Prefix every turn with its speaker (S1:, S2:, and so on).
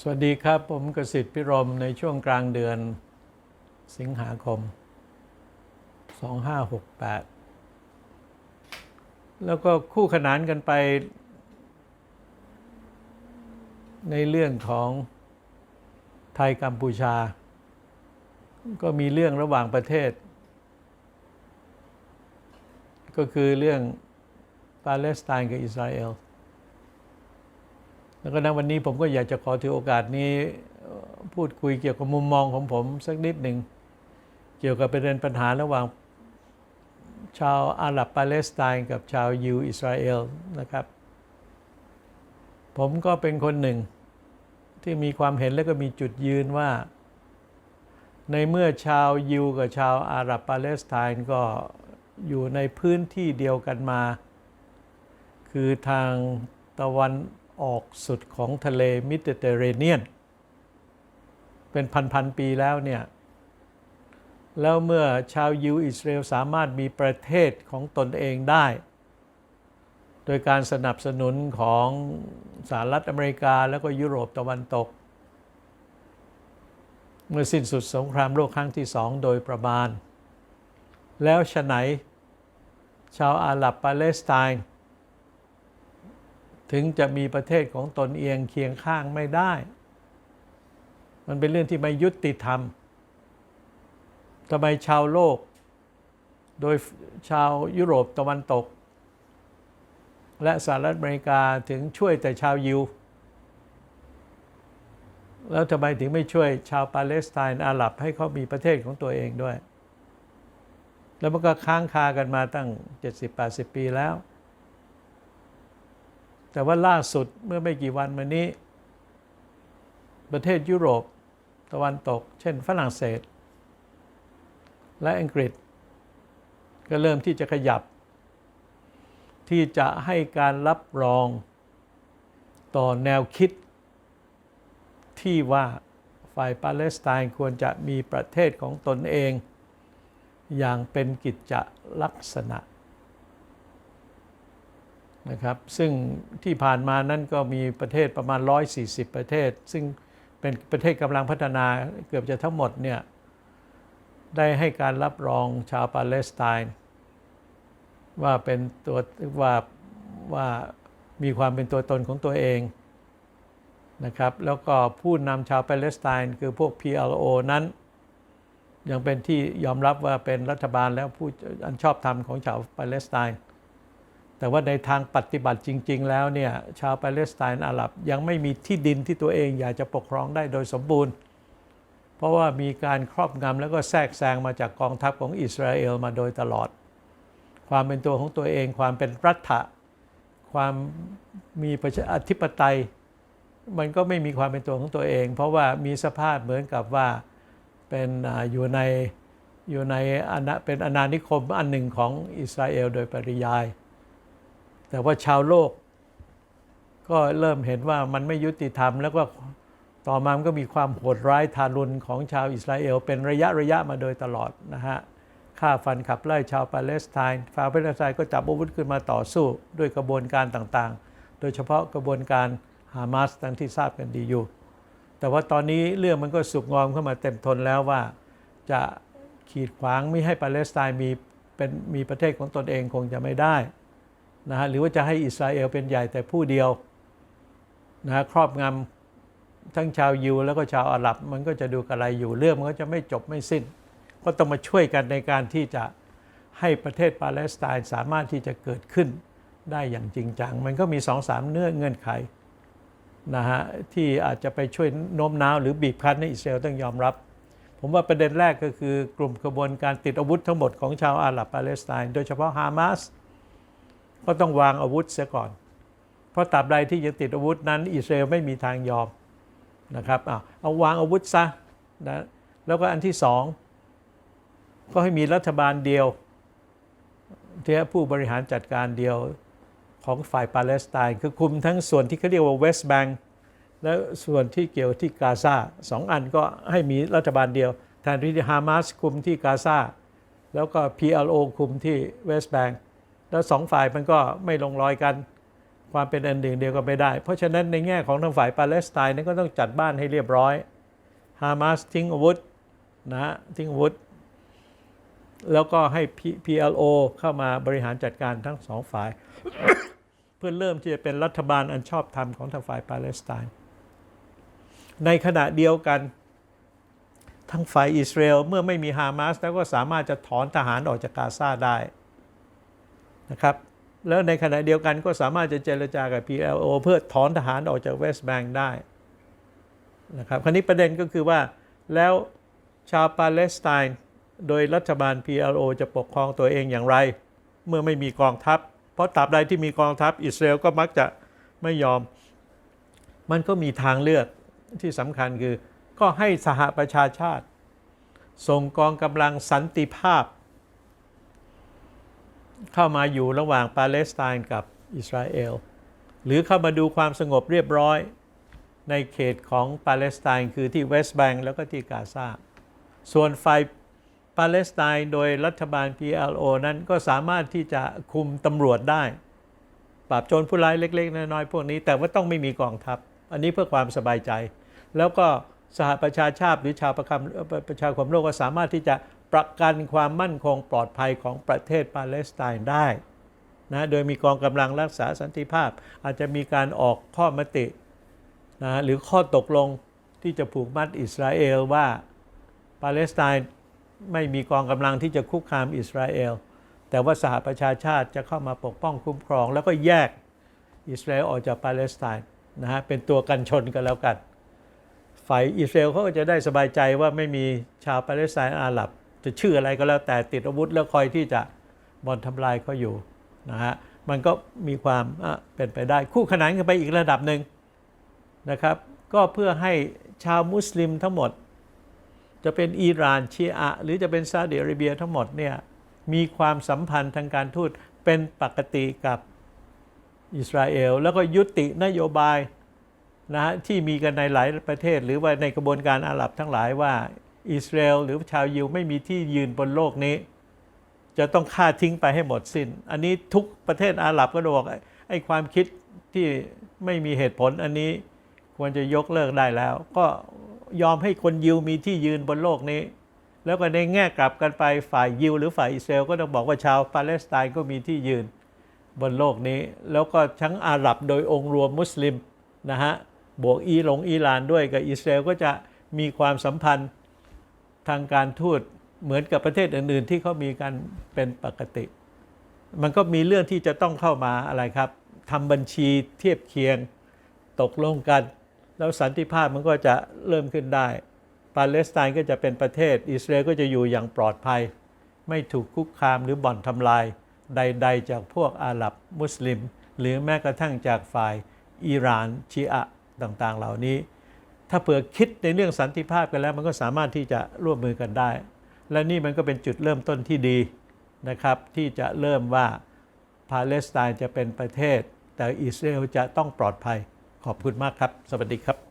S1: สวัสดีครับ ผมกสิทธิ์พิรมในช่วงกลางเดือนสิงหาคม 2568 แล้วก็คู่ขนานกันไป ในเรื่องของไทยกัมพูชา ก็มีเรื่องระหว่างประเทศ ก็คือเรื่องปาเลสไตน์กับอิสราเอล แล้วก็ในวันนี้ผมก็อยากจะขอถือโอกาสนี้พูดคุยเกี่ยวกับมุมมองของผมสักนิดหนึ่ง เกี่ยวกับประเด็นปัญหาระหว่างชาวอาหรับปาเลสไตน์กับชาวยิวอิสราเอลนะครับ ผมก็เป็นคนหนึ่งที่มีความเห็นและก็มีจุดยืนว่า ในเมื่อชาวยิวกับชาวอาหรับปาเลสไตน์ก็อยู่ในพื้นที่เดียวกันมา คือทางตะวัน ออกสุดของทะเลมิดเตอร์เรเนียน เป็นพัน ๆ ปีแล้วเนี่ย แล้วเมื่อชาวยิวอิสราเอลสามารถมีประเทศของตนเองได้ โดยการสนับสนุนของสหรัฐอเมริกาแล้วก็ยุโรปตะวันตก เมื่อสิ้นสุดสงครามโลกครั้งที่สองโดยประมาณ แล้วฉะไหนชาวอาหรับปาเลสไตน์ ถึงจะมีประเทศของตนเอียงเคียงข้างไม่ได้ มันเป็นเรื่องที่ไม่ยุติธรรมทำไมชาวโลก โดยชาวยุโรปตะวันตก และสหรัฐอเมริกาถึงช่วยแต่ชาวยิว แล้วทำไมถึงไม่ช่วยชาวปาเลสไตน์อาหรับให้เขามีประเทศของตัวเองด้วย แล้วมันก็ค้างคากันมาตั้ง 70-80 ปีแล้ว แต่ว่าล่าสุดเมื่อไม่กี่วันมานี้ ประเทศยุโรปตะวันตก เช่นฝรั่งเศส และอังกฤษ ก็เริ่มที่จะขยับ ที่จะให้การรับรองต่อแนวคิด ที่ว่าฝ่ายปาเลสไตน์ควรจะมีประเทศของตนเอง อย่างเป็นกิจจลักษณะ นะครับซึ่งที่ผ่านมานั้นก็มีประเทศประมาณ 140 ประเทศ ซึ่งเป็นประเทศกำลังพัฒนาเกือบจะทั้งหมดเนี่ยได้ให้การรับรองชาวปาเลสไตน์ว่าเป็นตัวว่าว่ามีความเป็นตัวตนของตัวเองนะครับแล้วก็ผู้นำชาวปาเลสไตน์คือพวก PLO นั้น ยังเป็นที่ยอมรับว่าเป็นรัฐบาลแล้วผู้อันชอบธรรมของชาวปาเลสไตน์ แต่ว่าในทางปฏิบัติจริง ๆ แล้วเนี่ยชาวปาเลสไตน์อาหรับยังไม่มีที่ดินที่ตัวเองอยากจะปกครองได้โดยสมบูรณ์ เพราะว่ามีการครอบงำแล้วก็แทรกแซงมาจากกองทัพของอิสราเอลมาโดยตลอด ความเป็นตัวของตัวเอง ความเป็นรัฐะความมีประชาธิปไตย มันก็ไม่มีความเป็นตัวของตัวเอง เพราะว่ามีสภาพเหมือนกับว่าเป็นอยู่ในอยู่ในอาณาเป็นอาณานิคมอันหนึ่งของอิสราเอลโดยปริยาย แต่ว่าชาวโลก ก็เริ่มเห็นว่ามันไม่ยุติธรรม แล้วก็ต่อมามันก็มีความโหดร้ายทารุณของชาวอิสราเอล เป็นระยะระยะมาโดยตลอดนะฮะฆ่าฟันขับไล่ชาวปาเลสไตน์ชาวปาเลสไตน์ก็จับอาวุธขึ้นมาต่อสู้ด้วยกระบวนการต่างๆ โดยเฉพาะกระบวนการฮามาสทั้งที่ทราบกันดีอยู่ แต่ว่าตอนนี้เรื่องมันก็สุกงอมเข้ามาเต็มทนแล้วว่า จะขีดขวางไม่ให้ปาเลสไตน์มีเป็นมีประเทศของตนเองคงจะไม่ได้ นะฮะหรือว่าจะให้อิสราเอลเป็นใหญ่แต่ผู้เดียวนะฮะครอบงำทั้งชาวยิวแล้วก็ชาวอาหรับ มันก็จะดูกระไรอยู่เรื่องมันก็จะไม่จบไม่สิ้น ก็ต้องมาช่วยกันในการที่จะให้ประเทศปาเลสไตน์สามารถที่จะเกิดขึ้นได้อย่างจริงจัง มันก็มีสองสามเนื้อเงื่อนไขนะฮะที่อาจจะไปช่วยโน้มน้าวหรือบีบคั้นให้อิสราเอลต้องยอมรับ ผมว่าประเด็นแรกก็คือกลุ่มกระบวนการติดอาวุธทั้งหมดของชาวอาหรับปาเลสไตน์โดยเฉพาะฮามาส ก็ต้องวางอาวุธเสียก่อน เพราะตราบใดที่ยังติดอาวุธนั้น อิสราเอลไม่มีทางยอมนะครับเอาเอาวางอาวุธซะนะแล้วก็อันที่สองก็ให้มีรัฐบาลเดียวที่ผู้บริหารจัดการเดียวของฝ่ายปาเลสไตน์คือคุมทั้งส่วนที่เขาเรียกว่าเวสต์แบงก์และส่วนที่เกี่ยวที่กาซาสองอันก็ให้มีรัฐบาลเดียวแทนที่ฮามาสคุมที่กาซาแล้วก็ PLO คุมที่เวสต์แบงก์ แล้วสองฝ่ายมันก็ไม่ลงรอยกัน ความเป็นอันหนึ่งเดียวก็ไม่ได้ เพราะฉะนั้นในแง่ของทางฝ่ายปาเลสไตน์นั้นก็ต้องจัดบ้านให้เรียบร้อยฮามาสทิ้งอาวุธนะทิ้งอาวุธ แล้วก็ให้ PLO เข้ามาบริหารจัดการทั้งสองฝ่าย เพื่อเริ่มที่จะเป็นรัฐบาลอันชอบธรรมของทางฝ่ายปาเลสไตน์ในขณะเดียวกันทางฝ่ายอิสราเอลเมื่อไม่มีฮามาสแล้วก็สามารถจะถอนทหารออกจากกาซาได้ นะครับแล้วในขณะเดียวกันก็สามารถจะเจรจากับ PLO เพื่อถอนทหารออกจากเวสต์แบงก์ได้นะครับคราวนี้ประเด็นก็คือว่าแล้วชาวปาเลสไตน์โดยรัฐบาล PLO จะปกครองตัวเองอย่างไร เมื่อไม่มีกองทัพ เพราะตราบใดที่มีกองทัพอิสราเอลก็มักจะไม่ยอม มันก็มีทางเลือกที่สำคัญคือ ก็ให้สหประชาชาติ ส่งกองกำลังสันติภาพ เข้ามาอยู่ระหว่างปาเลสไตน์กับอิสราเอล หรือเข้ามาดูความสงบเรียบร้อย ในเขตของปาเลสไตน์คือที่เวสต์แบงก์แล้วก็ที่กาซาส่วนฝ่ายปาเลสไตน์โดยรัฐบาล PLO นั้นก็สามารถที่จะคุมตำรวจได้ ปราบโจรผู้ร้ายเล็ก ๆ น้อยๆพวกนี้ แต่ว่าต้องไม่มีกองทัพ อันนี้เพื่อความสบายใจ แล้วก็สหประชาชาติหรือชาวประคำประชาคมโลกก็สามารถที่จะ ประกันความมั่นคงปลอดภัยของประเทศปาเลสไตน์ได้นะโดยมีกองกำลังรักษาสันติภาพ อาจจะมีการออกข้อมตินะหรือข้อตกลงที่จะผูกมัดอิสราเอลว่าปาเลสไตน์ไม่มีกองกำลังที่จะคุกคามอิสราเอล แต่ว่าสหประชาชาติจะเข้ามาปกป้องคุ้มครอง แล้วก็แยกอิสราเอลออกจากปาเลสไตน์นะฮะเป็นตัวกันชนกันแล้วกัน ฝ่ายอิสราเอลเขาก็จะได้สบายใจว่าไม่มีชาวปาเลสไตน์อาหรับ จะชื่ออะไรก็แล้วแต่ติดอาวุธแล้วคอยที่จะบอลทำลายเขาอยู่นะฮะมันก็มีความอะเป็นไปได้คู่ขนานกันไปอีกระดับหนึ่งนะครับ ก็เพื่อให้ชาวมุสลิมทั้งหมด จะเป็นอิหร่านชีอะห์หรือจะเป็นซาอุดิอาระเบียทั้งหมดเนี่ยมีความสัมพันธ์ทางการทูตเป็นปกติกับอิสราเอล แล้วก็ยุตินโยบายนะฮะที่มีกันในหลายประเทศ หรือว่าในกระบวนการอาหรับทั้งหลายว่า อิสราเอลหรือชาวยิวไม่มีที่ยืนบนโลกนี้ จะต้องฆ่าทิ้งไปให้หมดสิน้น อันนี้ทุกประเทศอาหรับก็บอกไอ้ไอ้ความคิดที่ไม่มีเหตุผลอันนี้ควรจะยกเลิกได้แล้ว ก็ยอมให้คนยิวมีที่ยืนบนโลกนี้ แล้วก็ในแง่กลับกันไปฝ่ายยิวหรือฝ่ายอิสราเอลก็ต้องบอกว่าชาวปาเลสไตน์ก็มีที่ยืนบนโลกนี้ แล้วก็ทั้งอาหรับโดยองค์รวมมุสลิมนะฮะบวกอีหลงอิหร่านด้วยกับอิสราเอลก็จะมีความสัมพันธ์ ทางการทูตเหมือนกับประเทศอื่น ๆ ที่เขามีกันเป็นปกติ มันก็มีเรื่องที่จะต้องเข้ามาอะไรครับทำบัญชีเทียบเคียงตกลงกัน แล้วสันติภาพมันก็จะเริ่มขึ้นได้ ปาเลสไตน์ก็จะเป็นประเทศ อิสราเอลก็จะอยู่อย่างปลอดภัย ไม่ถูกคุกคามหรือบ่อนทำลายใด ๆ จากพวกอาหรับมุสลิม หรือแม้กระทั่งจากฝ่ายอิหร่านชีอะต่างๆ เหล่านี้ ถ้าเผื่อคิดในเรื่องสันติภาพกันแล้ว มันก็สามารถที่จะร่วมมือกันได้ และนี่มันก็เป็นจุดเริ่มต้นที่ดีนะครับที่จะเริ่มว่าปาเลสไตน์จะเป็นประเทศ แต่อิสราเอลจะต้องปลอดภัยขอบคุณมากครับ สวัสดีครับ